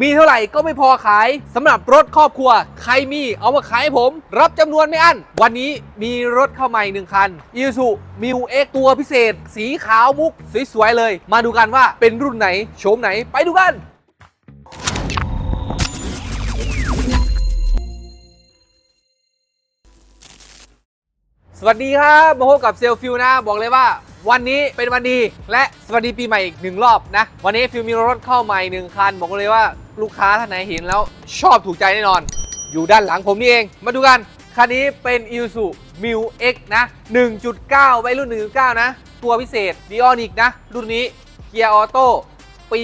มีเท่าไหร่ก็ไม่พอขายสำหรับรถครอบครัว ใครมีเอามาขายให้ผม รับจำนวนไม่อั้น วันนี้มีรถเข้ามาอีกหนึ่งคัน i s u m i w X ตัวพิเศษ สีขาวมุก สวยๆเลย มาดูกันว่าเป็นรุ่นไหน โฉมไหนไปดูกันสวัสดีครับมาพบกับเซลฟิวนะ บอกเลยว่า วันนี้เป็นวันดีและสวัสดีปีใหม่อีกหนึ่งรอบนะ วันนี้ฟิวมีรถเข้าใหม่หนึ่งคัน บอกเลยว่าลูกค้าท่านไหนเห็นแล้วชอบถูกใจแน่นอน อยู่ด้านหลังผมนี่เอง มาดูกัน คันนี้เป็น i s u m i w X นะ 1.9 ไว้รุ่น 1.9 นะ ตัวพิเศษ d i o n i c นะ รุ่นนี้เกียร์ออโต้ปี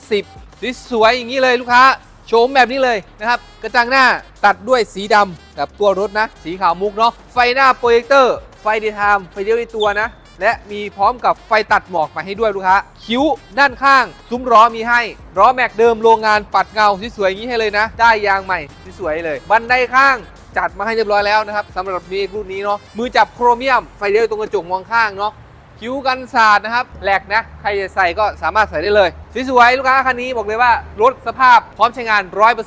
2020 สวยๆอย่างนี้เลยลูกค้าโฉมแบบนี้เลยนะครับ กระจังหน้าตัดด้วยสีดำกับตัวรถนะ สีขาวมุกเนาะไฟหน้าโปรเจคเตอร์ไฟดย์ไทม์ไฟเดียวในตัวนะ และมีพร้อมกับไฟตัดหมอกมาให้ด้วยลูกค้าคิ้วด้านข้าง ซุ้มล้อมีให้ล้อแม็กเดิมโรงงานปัดเงาสวยๆอย่างนี้ให้เลยนะ ได้ยางใหม่สวยๆเลย บันไดข้างจัดมาให้เรียบร้อยแล้วนะครับสำหรับนี้รุ่นนี้เนาะมือจับโครเมียมไฟเดียวตรงกระจกมองข้างเนาะคิ้วกันสาดนะครับแหลกนะ ใครจะใส่ก็สามารถใส่ได้เลยสวยๆลูกค้าคันนี้บอกเลยว่ารถสภาพพร้อมใช้งาน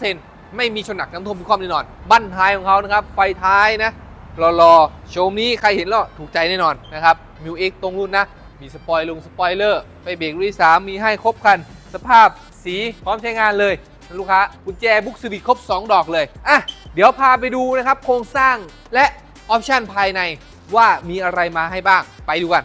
100%ไม่มีชนหนักน้ำท่วมมีความแน่นอน บั้นท้ายของเขานะครับไฟท้ายนะ รอๆโชมนี้ใครเห็นแล้วถูกใจแน่นอนนะครับมิวเอ็กตรงรุ่นนะ มีสปอยลุงสปอยเลอร์ไฟเบรกรุ่นที่3มีให้ครบคัน สภาพสีพร้อมใช้งานเลยลูกค้ากุญแจบุ๊กสวิตครบ 2 ดอกเลยอะเดี๋ยวพาไปดูนะครับโครงสร้างและออปชันภายในว่ามีอะไรมาให้บ้างไปดูกัน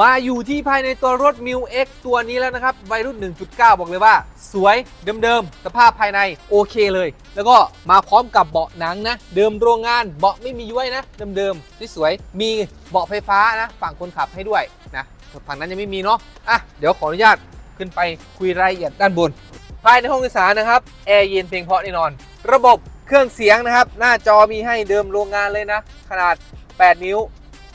มาอยู่ที่ภายในตัวรถ m ิ w X ตัวนี้แล้วนะครับ วัยรุ่น 1.9 บอกเลยว่า สวยเดิมๆ สภาพภายในโอเคเลย แล้วก็มาพร้อมกับเบาะหนังนะ เดิมโรงงานเบาะไม่มีย้วยนะเดิมๆที่สวยมีเบาะไฟฟ้านะ ฝั่งคนขับให้ด้วยนะฝั่งนั้นยังไม่มีเนาะอะเดี๋ยวขออนุญาตขึ้นไปคุยรายละเอียดด้านบน ภายในห้องโดยสารนะครับแอร์เย็นเพียงพราะแน่นอน ระบบเครื่องเสียงนะครับ หน้าจอมีให้เดิมโรงงานเลยนะ ขนาด 8 นิ้ว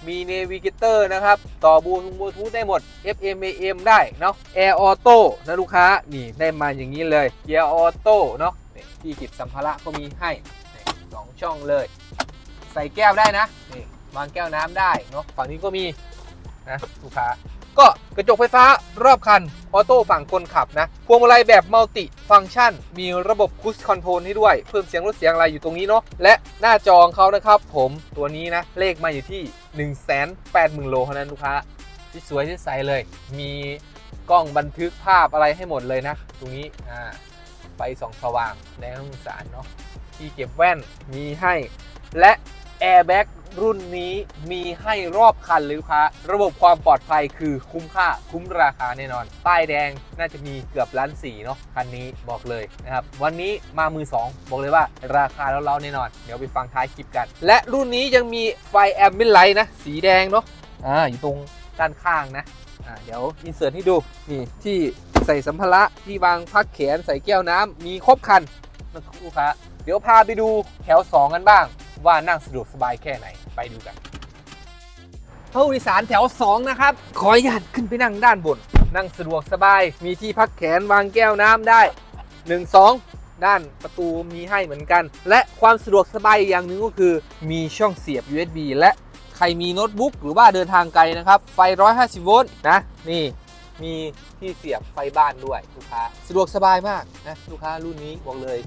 มีเนวิเกเตอร์นะครับ ต่อบลูทูธบลูทูธได้หมด FM AM ได้เนาะแอร์ออโต้นะลูกค้า นี่ได้มาอย่างนี้เลยเกียร์ออโต้เนาะที่เกิบสัมภาระก็มีให้สองช่องเลย ใส่แก้วได้นะนี่วางแก้วน้ำได้เนาะฝั่งนี้ก็มีนะลูกค้า ก็กระจกไฟฟ้ารอบคัน ออโต้ฝั่งคนขับนะ พวงมาลัยแบบมัลติฟัง c t ชัน มีระบบคู i คอนโทรลให้ด้วย เพิ่มเสียงลดเสียงอะไรอยู่ตรงนี้เนาะ และหน้าจอของเขานะครับผมตัวนี้นะ เลขมาอยู่ที่ 1 8 0 0 0 0 โลเท่านั้นลูกค้าที่สวยที่ใสเลย มีกล้องบันทึกภาพอะไรให้หมดเลยนะ ตรงนี้อ่าไฟส่องสว่างในห้องสารเนาะที่เก็บแว่นมีให้ และ แอร์แบ็กรุ่นนี้มีให้รอบคันเลยลูกค้าระบบความปลอดภัยคือคุ้มค่าคุ้มราคาแน่นอน ป้ายแดงน่าจะมีเกือบล้านสี่เนาะคันนี้บอกเลยนะครับ วันนี้มามือ 2 บอกเลยว่าราคาแล้วเราแน่นอน เดี๋ยวไปฟังท้ายคลิปกัน และรุ่นนี้ยังมีไฟแอมบิลไลท์นะ สีแดงเนาะอ่าอยู่ตรงด้านข้างนะอ่าเดี๋ยวอินเสิร์ตให้ดูนี่ที่ใส่สัมภาระที่วางพักแขนใส่แก้วน้ำมีครบคันนะลูกค้าเดี๋ยวพาไปดูแถว 2 กันบ้าง ว่านั่งสะดวกสบายแค่ไหนไปดูกันผู้โดยสารแถว 2 นะครับ ขออนุญาตขึ้นไปนั่งด้านบน นั่งสะดวกสบาย มีที่พักแขนวางแก้วน้ำได้ 1 2 ด้านประตูมีให้เหมือนกัน และความสะดวกสบายอีกอย่างหนึ่งก็คือ มีช่องเสียบ USB และใครมีโน้ตบุ๊กหรือว่าเดินทางไกลนะครับ ไฟ 150 โวลต์นะ นี่มีที่เสียบไฟบ้านด้วยลูกค้า สะดวกสบายมากนะลูกค้ารุ่นนี้บอกเลย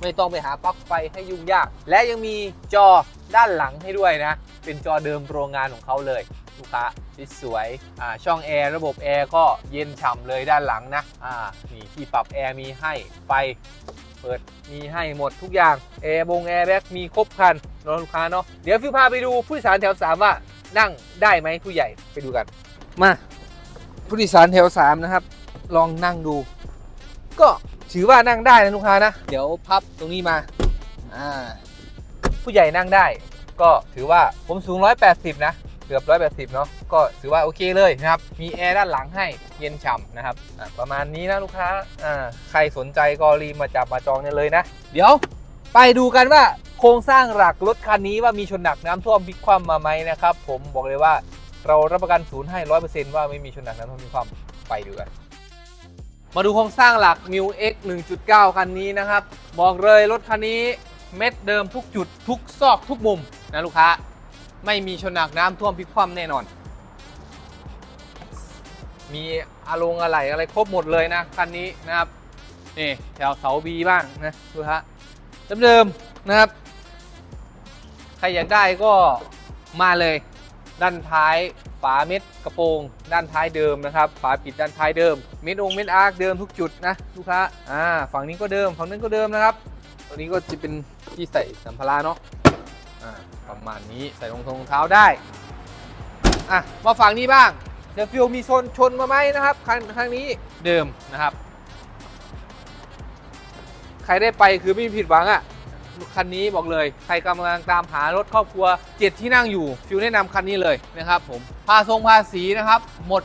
ไม่ต้องไปหาปลั๊กไฟให้ยุ่งยาก และยังมีจอด้านหลังให้ด้วยนะ เป็นจอเดิมโรงงานของเขาเลยลูกค้าที่สวยอ่าช่องแอร์ระบบแอร์ก็เย็นฉ่ำเลยด้านหลังนะอ่านี่ที่ปรับแอร์มีให้ไฟเปิดมีให้หมดทุกอย่างแอร์บงแอร์แบ็กมีครบครันนาะลูกค้าเนาะเดี๋ยวฟิวพาไปดูผู้โดยสารแถวสามว่านั่งได้ไหมผู้ใหญ่ไปดูกัน มาผู้โดยสารแถวสามนะครับ ลองนั่งดู ก็ ถือว่านั่งได้นะลูกค้านะ เดี๋ยวพับตรงนี้มาอ่าผู้ใหญ่นั่งได้ ก็ถือว่าผมสูง 180 นะ เกือบ 180 เนาะก็ถือว่าโอเคเลยนะครับ มีแอร์ด้านหลังให้เย็นฉ่ำนะครับประมาณนี้นะลูกค้าอ่าใครสนใจก็รีบมาจับมาจองได้เลยนะ เดี๋ยวไปดูกันว่าโครงสร้างหลักรถคันนี้ว่ามีชนหนักน้ำท่วมพลิกคว่ำมาไหมนะครับ ผมบอกเลยว่าเรารับประกันศูนย์ให้ร้อยเปอร์เซ็นต์ว่าไม่มีชนหนักน้ำท่วมพลิกคว่ำไปดูกัน มาดูโครงสร้างหลัก m ิ X 1.9 คันนี้นะครับ บอกเลยรถคันนี้เม็ดเดิมทุกจุดทุกซอกทุกมุมนะลูกค้า ไม่มีชนหนักน้ำท่วมพลิกคว่ำแน่นอน มีอารมณ์อะไรอะไรครบหมดเลยนะคันนี้นะครับนี่แถวเสาบีบ้างนะดูฮะเดิมๆนะครับ ใครอยากได้ก็มาเลย ด้านท้ายฝาเม็ดกระโปรง ด้านท้ายเดิมนะครับ ฝาปิดด้านท้ายเดิม เม็ดองเม็ดอาร์คเดิมทุกจุดนะลูกค้าอ่าฝั่งนี้ก็เดิมฝั่งนั้นก็เดิมนะครับตัวนี้ก็จะเป็นที่ใส่สัมภาระเนาะอ่าประมาณนี้ใส่รองเท้ารองเท้าได้อะมาฝั่งนี้บ้างเดฟิวมีชนชนมาไหมนะครับคันคันนี้เดิมนะครับ ใครได้ไปคือไม่มีผิดหวังอะ่ะ คันนี้บอกเลย ใครกำลังตามหารถครอบครัวเจ็ดที่นั่งอยู่ ฟิวแนะนำคันนี้เลยนะครับผมภาทรงภาษีนะครับหมด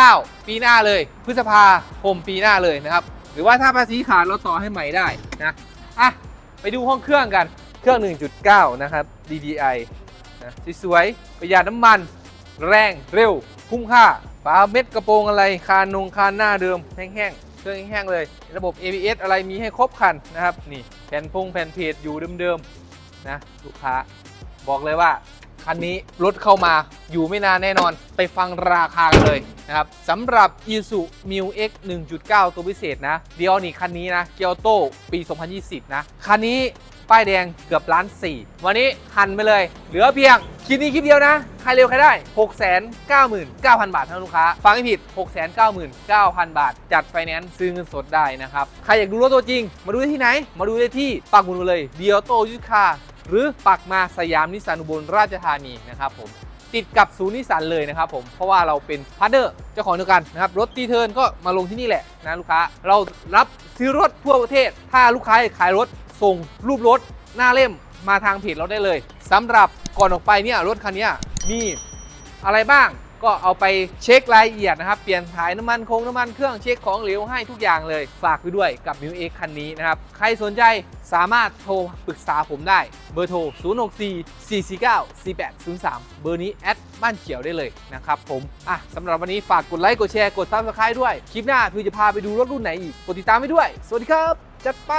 69 ปีหน้าเลย พฤษภาคมปีหน้าเลยนะครับ หรือว่าถ้าภาษีขาดเราต่อให้ใหม่ได้นะอะไปดูห้องเครื่องกันเครื่อง 1.9 นะครับ DDI นะสวยๆประหยัดน้ำมัน แรงเร็ว คุ้มค่าฝาเม็ดกระโปรงอะไร คานนงคานหน้าเดิมแห้งๆ เครื่องแห้งๆเลย ระบบ ABS อะไรมีให้ครบคันนะครับ นี่แผ่นพงแผ่นเพจอยู่เดิมๆนะลูกค้าบอกเลยว่าคันนี้รถเข้ามาอยู่ไม่นานแน่นอนไปฟังราคากันเลยนะครับสำหรับ i s u m i l X 1.9 ตัวพิเศษนะเดียวนี่คันนี้นะเกียวโตปี 2020 นะ คันนี้ป้ายแดงเกือบล้านสี่วันนี้หันไปเลย เหลือเพียงคลิปนี้คลิปเดียวนะ ใครเร็วใครได้ 699,000 บาทเท่านั้นลูกค้า ฟังไม่ผิด 699,000 บาท จัดไฟแนนซ์ซื้อเงินสดได้นะครับ ใครอยากดูรถตัวจริง มาดูได้ที่ไหน มาดูได้ที่ปักหมุดเลยเดียวโตยุทธคาหรือปักมาสยามนิสสันอุบลราชธานีนะครับผมติดกับศูนย์นิสสันเลยนะครับผม เพราะว่าเราเป็นพาร์ทเนอร์เจ้าของเดียวกันนะครับ รถตีเทิร์นก็มาลงที่นี่แหละนะลูกค้า เรารับซื้อรถทั่วประเทศ ถ้าลูกค้าขายรถส่งรูปรถ หน้าเล่มมาทางเพจเราได้เลยสำหรับก่อนออกไปเนี่ยรถคันนี้ มีอะไรบ้างก็เอาไปเช็ครายละเอียดนะครับ เปลี่ยนถ่ายน้ำมันคงน้ำมันเครื่องเช็คของเหลวให้ทุกอย่างเลย ฝากไว้ด้วยกับมิวเอ็กคันนี้นะครับ ใครสนใจสามารถโทรปรึกษาผมได้ เบอร์โทร 064 449 4803 เบอร์นี้แอดบ้านเขียวได้เลยนะครับผม อะสำหรับวันนี้ฝากกดไลค์ กดแชร์ กด Subscribe ด้วย คลิปหน้าพี่จะพาไปดูรถรุ่นไหนอีก กดติดตามไว้ด้วย สวัสดีครับ จัดไป